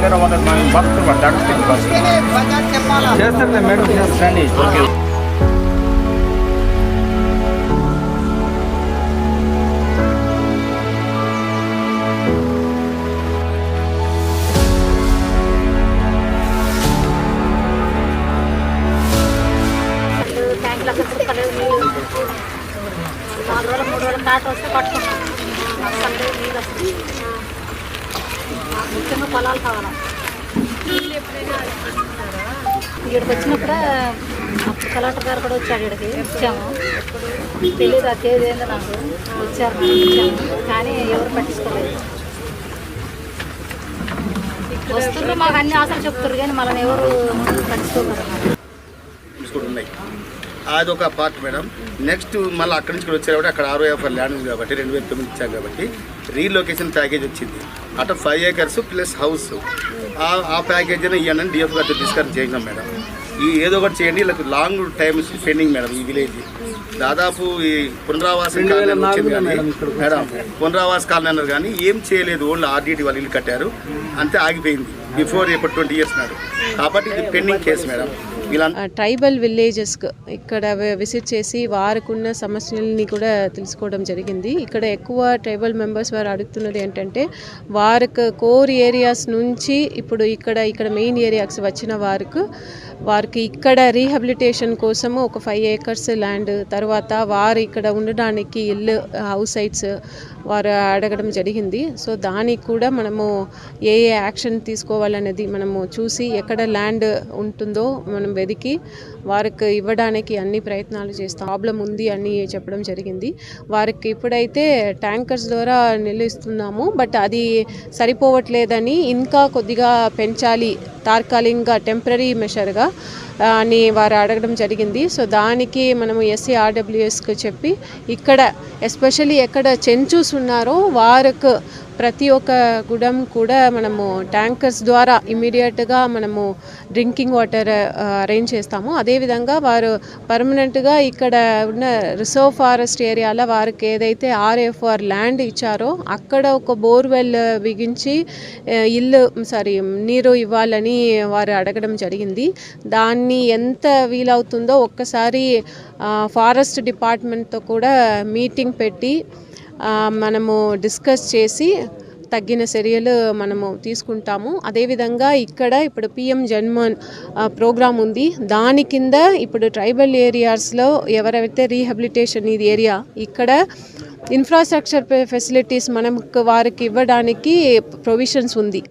అందరూ ఉన్నారు మనం భక్తులు పడ్డాడు చేస్తారులే మేడం చేస్తాండి ఓకే నాలుగు రోజులు మూడు రోజులు కాటు వస్తే పట్టుకున్నాం ముఖ్యంగా పొలాలు కావాలి? ఇక్కడికి వచ్చినప్పుడే అప్పుడు కలెక్టర్ గారు కూడా వచ్చాడు ఇక్కడికి వచ్చాము. తెలియదు ఆ తేదీ ఏందో నాకు. వచ్చారు మనం కానీ ఎవరు పట్టించుకోలేదు. వస్తున్నారు మాకు అన్ని ఆశలు చెప్తారు కానీ మనల్ని ఎవరు పట్టించుకోగలరు అదొక పార్ట్ మేడం నెక్స్ట్ మళ్ళీ అక్కడి నుంచి కూడా వచ్చారు కాబట్టి అక్కడ ఆరో ఎఫర్ ల్యాండ్ ఉంది కాబట్టి రెండు వేల తొమ్మిది ఇచ్చాం కాబట్టి రీలొకేషన్ ప్యాకేజ్ వచ్చింది. అటు ఫైవ్ ఏకర్స్ ప్లస్ హౌస్ ఆ- ప్యాకేజ్ ప్యాకేజ్ ఇవ్వండి డిఎఫ్ గారితో డిస్కస్ చేసినాం మేడం ఈ ఏదో ఒకటి చేయండి వీళ్ళకి లాంగ్ టైమ్ పెండింగ్ మేడం ఈ విలేజ్ దాదాపు ఈ పునరావాస మేడం పునరావాస కాలనీ అన్నారు కానీ ఏం చేయలేదు ఓన్లీ ఆర్డీటీ వాళ్ళు ఇల్లు కట్టారు. అంతే ఆగిపోయింది. బిఫోర్ ఇప్పుడు ట్వంటీ ఇయర్స్ నాడు. కాబట్టి ఇది pending case madam tribal villages ఇక్కడ విజిట్ చేసి వారికున్న సమస్యల్ని కూడా తెలుసుకోవడం జరిగింది. ఇక్కడ ఎక్కువ ట్రైబల్ మెంబర్స్ వారు అడుగుతున్నది ఏంటంటే వారికి కోర్ ఏరియాస్ నుంచి ఇప్పుడు ఇక్కడ ఇక్కడ మెయిన్ ఏరియాస్ వచ్చిన వారికి వారికి ఇక్కడ రీహబిలిటేషన్ కోసము ఒక ఫైవ్ ఏకర్స్ ల్యాండ్ తర్వాత వారు ఇక్కడ ఉండడానికి ఇల్లు హౌస్ సైట్స్ వారు అడగడం జరిగింది. సో దానికి కూడా మనము ఏ ఏ యాక్షన్ తీసుకోవాలనేది మనము చూసి ఎక్కడ ల్యాండ్ ఉంటుందో మనం వెతికి వారికి ఇవ్వడానికి అన్ని ప్రయత్నాలు చేస్తాం. ప్రాబ్లం ఉంది అని చెప్పడం జరిగింది. వారికి ఇప్పుడైతే ట్యాంకర్స్ ద్వారా నిలుస్తున్నాము. బట్ అది సరిపోవట్లేదని ఇంకా కొద్దిగా పెంచాలి. తాత్కాలికంగా టెంపరీ మెషర్గా అని వారు అడగడం జరిగింది. సో దానికి మనము ఎస్సీ ఆర్డబ్ల్యూఎస్కి చెప్పి ఇక్కడ ఎస్పెషల్లీ ఎక్కడ చెంచూస్ ఉన్నారో వారికి ప్రతి ఒక్క గుడం కూడా మనము ట్యాంకర్స్ ద్వారా ఇమీడియట్గా మనము డ్రింకింగ్ వాటర్ అరేంజ్ చేస్తాము. అదేవిధంగా వారు పర్మనెంట్గా ఇక్కడ ఉన్న రిజర్వ్ ఫారెస్ట్ ఏరియాలో వారికి ఏదైతే ఆర్ఎఫ్ఆర్ ల్యాండ్ ఇచ్చారో అక్కడ ఒక బోర్వెల్ బిగించి ఇల్లు సారీ నీరు ఇవ్వాలని వారు అడగడం జరిగింది. దాన్ని ఎంత వీలవుతుందో ఒక్కసారి ఫారెస్ట్ డిపార్ట్మెంట్తో కూడా మీటింగ్ పెట్టి మనము డిస్కస్ చేసి తగ్గిన చర్యలు మనము తీసుకుంటాము. అదేవిధంగా ఇక్కడ ఇప్పుడు పిఎం జన్మన్ ప్రోగ్రామ్ ఉంది. దాని కింద ఇప్పుడు ట్రైబల్ ఏరియాస్లో ఎవరైతే రీహబిలిటేషన్ ఇది ఏరియా ఇక్కడ ఇన్ఫ్రాస్ట్రక్చర్ ఫెసిలిటీస్ మనం వారికి ఇవ్వడానికి ప్రొవిషన్స్ ఉంది.